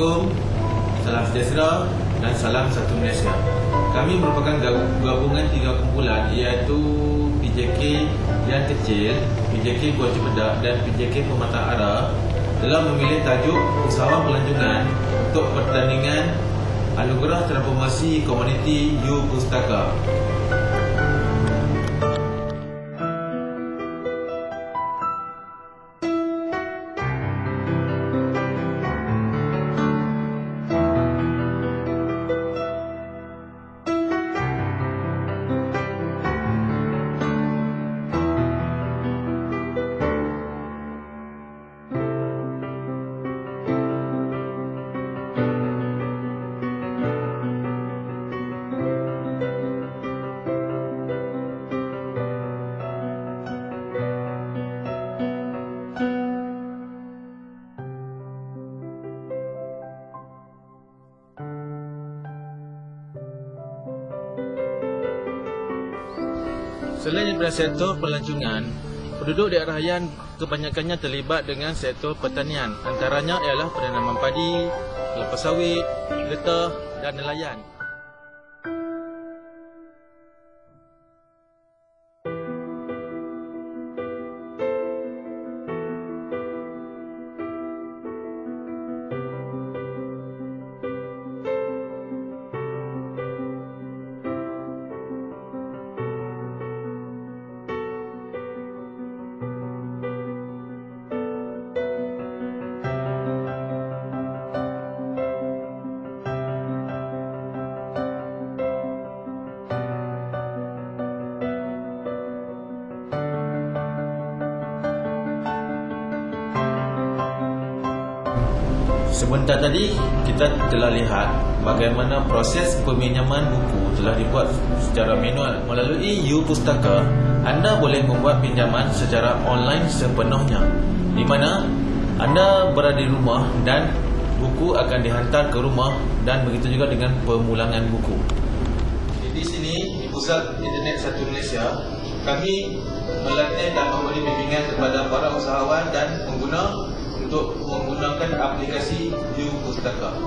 Assalamualaikum, salam sejahtera dan salam satu Malaysia. Kami merupakan gabungan tiga kumpulan iaitu PJK yang kecil, PJK Gua Cepedak dan PJK Pematang Ara telah memilih tajuk usahawan pelancongan untuk pertandingan Anugerah Transformasi Komuniti U Pustaka. Selain daripada sektor pelancongan, penduduk daerah Rayan kebanyakannya terlibat dengan sektor pertanian. Antaranya ialah penanaman padi, kelapa sawit, getah dan nelayan. Sebentar tadi kita telah lihat bagaimana proses peminjaman buku telah dibuat secara manual melalui U Pustaka. Anda boleh membuat pinjaman secara online sepenuhnya di mana anda berada di rumah dan buku akan dihantar ke rumah dan begitu juga dengan pemulangan buku. Di sini di pusat internet satu Malaysia kami melatih dan memberi bimbingan kepada para usahawan dan pengguna untuk menggunakan aplikasi U Pustaka.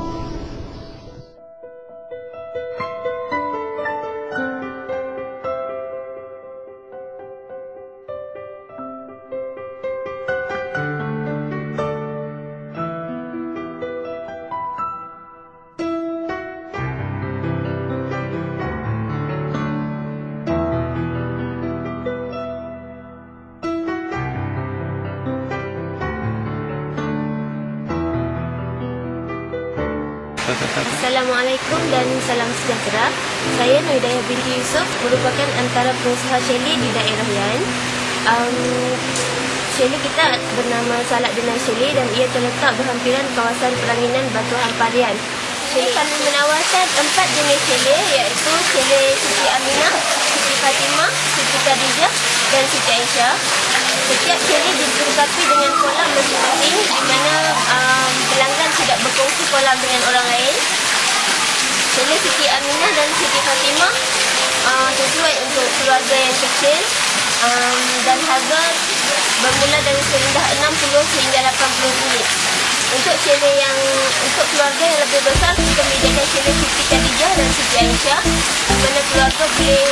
Assalamualaikum dan salam sejahtera. Saya Noidaya binti Yusof merupakan antara pengusaha chalet di daerah Yan. Um, chalet kita bernama Salak Denai Chalet dan ia terletak berhampiran kawasan Peranginan Batu Hamparian. Chalet kami menawarkan empat jenis chalet iaitu chalet Siti Aminah, Siti Fatimah, Siti Khadijah dan Siti Aisyah. Setiap chalet dilengkapi dengan kolam masing-masing di mana um, Siti Aminah dan Siti Fatimah uh, sesuai untuk keluarga yang kecil um, dan harga bermula dari serendah 60 hingga 80 ringgit. Untuk chalet yang untuk keluarga yang lebih besar kita menyediakan chalet Siti Khadijah dan Siti Aisyah mana keluarga boleh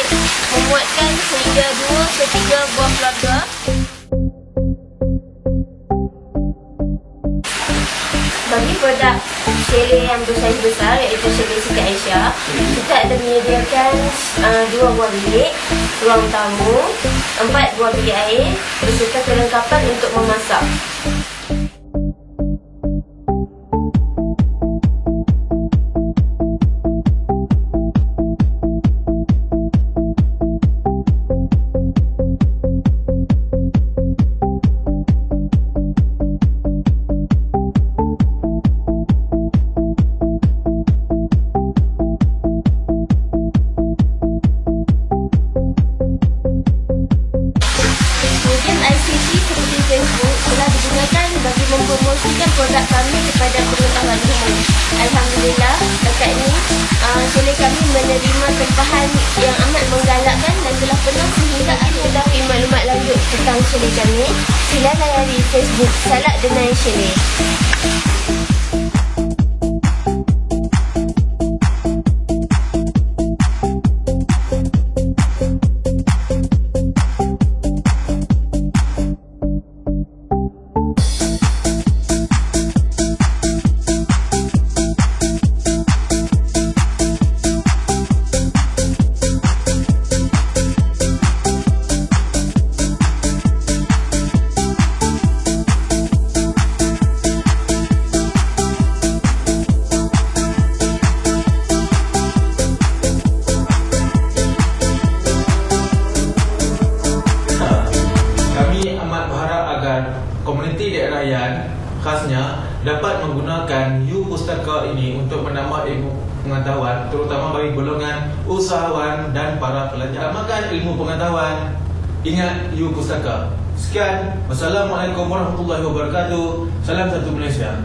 memuatkan sehingga 2 ke 3 buah keluarga. Bagi produk chalet yang bersaiz besar iaitu Siti Aisyah kita ada menyediakan uh, dua buah bilik, ruang tamu, empat buah bilik air beserta kelengkapan untuk memasak. Kami menerima tempahan yang amat menggalakkan dan telah penuh sehingga anda mendapat maklumat lanjut tentang chalet kami. Sila layari Facebook Salak Denai Chalet. Komuniti daerah Yan khasnya dapat menggunakan U Pustaka ini untuk menambah ilmu pengetahuan terutama bagi golongan usahawan dan para pelajar. Amalkan ilmu pengetahuan. Ingat U Pustaka. Sekian. Wassalamualaikum warahmatullahi wabarakatuh. Salam satu Malaysia.